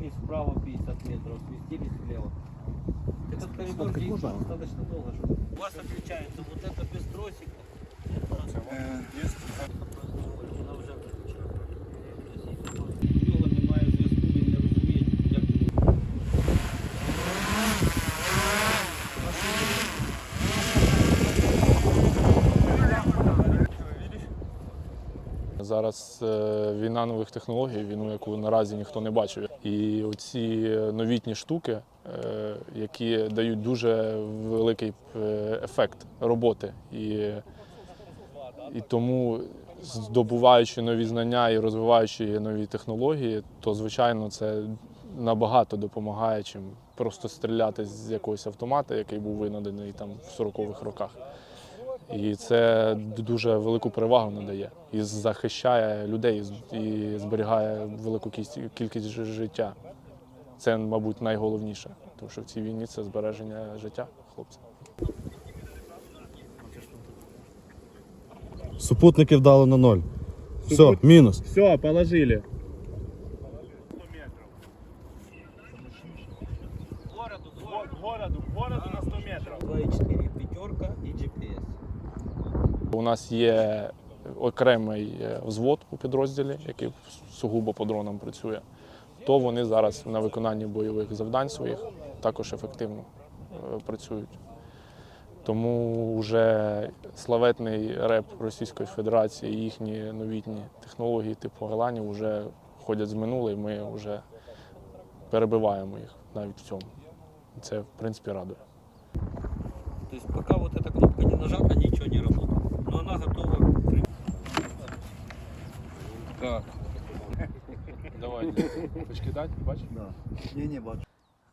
сместились вправо 50 метров, сместились влево. Этот коридор действует достаточно долго. чтобы- У вас отличается вот это без тросика. Вона Зараз е, війна нових технологій, війну, яку наразі ніхто не бачив. І оці новітні штуки, е, які дають дуже великий е, ефект роботи. І, і тому, здобуваючи нові знання і розвиваючи нові технології, то звичайно це набагато допомагає, чим просто стріляти з якогось автомата, який був винайдений там в 40-х роках. І це дуже велику перевагу надає і захищає людей і зберігає велику кількість життя. Це, мабуть, найголовніше, тому що в цій війні це збереження життя хлопців. Супутники вдали на ноль. Все, мінус. Все, положили. Городу, городу, городу на 100 метров. 2,4 пятерка и. У нас є окремий е, взвод у підрозділі, який сугубо по дронам працює. То вони зараз на виконанні бойових завдань своїх також ефективно е, працюють. Тому вже славетний реп Російської Федерації, їхні новітні технології типу Галанів вже ходять з минуле, і ми вже перебиваємо їх навіть в цьому. Це, в принципі, радує. То есть пока вот эта кнопка не Как? Давай, точки дати, бачиш?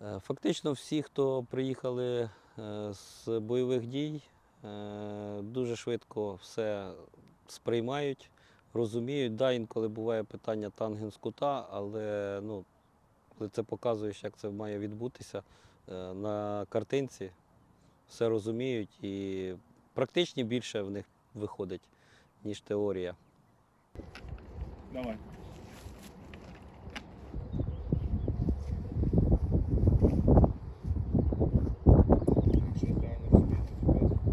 Е, Фактично всі, хто приїхали е, з бойових дій, е, дуже швидко все сприймають, розуміють. Да, інколи буває питання тангенс кута, але ну, коли це показуєш, як це має відбутися на картинці, все розуміють і практичні більше в них виходить, ніж теорія. Давай.